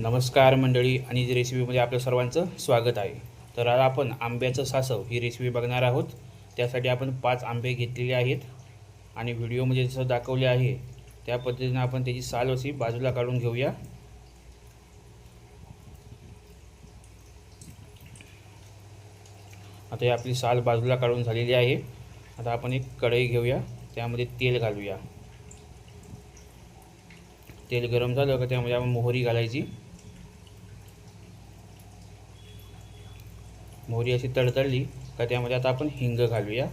नमस्कार मंडळी आणि रेसिपीमध्ये आपलं सर्वांचं स्वागत आहे. तर आज आपण आंब्याचं सासव ही रेसिपी बघणार आहोत. त्यासाठी आपण पाच आंबे घेतलेले आहेत आणि व्हिडिओमध्ये जसं दाखवले आहे त्या पद्धतीनं आपण त्याची साल अशी बाजूला काढून घेऊया. आता ही आपली साल बाजूला काढून झालेली आहे. आता आपण एक कढई घेऊया त्यामध्ये तेल घालूया. तेल गरम झालं का त्यामध्ये आपण मोहरी घालायची. मोहरी अशी तडतडली का त्यामध्ये आता आपण हिंग घालूया.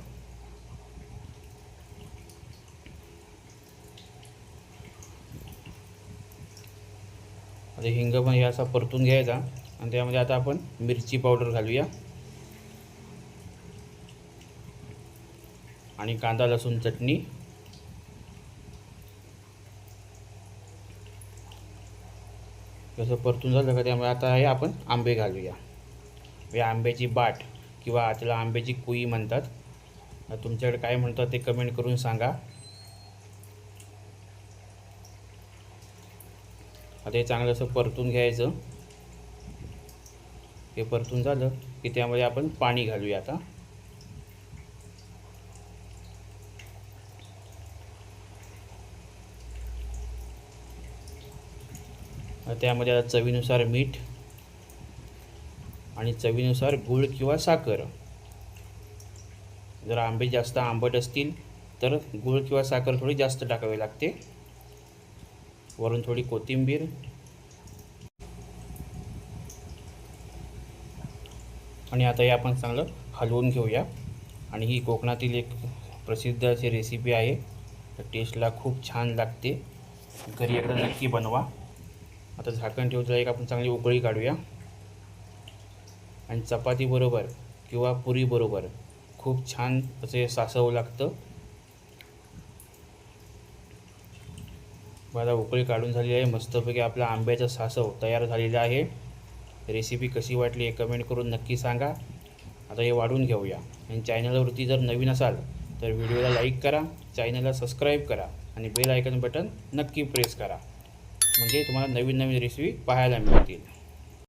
आता हिंग पण हे असा परतून घ्यायचा आणि त्यामध्ये आता आपण मिरची पावडर घालूया. आणि कांदा लसूण चटणी. जसं परतून झालं का त्यामुळे आता हे आपण आंबे घालूया. या आंब्याची बाट किंवा त्याला आंब्याची कुई म्हणतात. तुमच्याकडे काय म्हणतात ते कमेंट करून सांगा. आता हे चांगलं असं परतून घ्यायचं. हे परतून झालं की त्यामध्ये आपण पाणी घालूया आता. त्यामध्ये आता चवीनुसार मीठ आणि चवीनुसार गूळ किंवा साखर. जर आंबे जास्त आंबट असतील तर गूळ किंवा साखर थोडी जास्त टाकावी लागते. वरून थोडी कोथिंबीर. आणि आता हे आपण चांगलं हलवून घेऊया. आणि ही कोकणातील एक प्रसिद्ध अशी रेसिपी आहे. टेस्टला खूप छान लागते. घरी एकदा नक्की बनवा. आता झाकण ठेवून एक आपण चांगली उकळी काढूया. आणि चपातीबरोबर किंवा पुरीबरोबर खूप छान असे सासवं लागतं. माझा उकळी काढून झालेली आहे. मस्तपैकी आपला आंब्याचं सासव तयार झालेलं आहे. रेसिपी कशी वाटली हे कमेंट करून नक्की सांगा. आता हे वाढून घेऊया. आणि चॅनलवरती जर नवीन असाल तर व्हिडिओला लाईक करा. चॅनलला सबस्क्राईब करा. आणि बेल आयकन बटन नक्की प्रेस करा. म्हणजे तुम्हाला नवीन नवीन रेसिपी पाहायला मिळतील.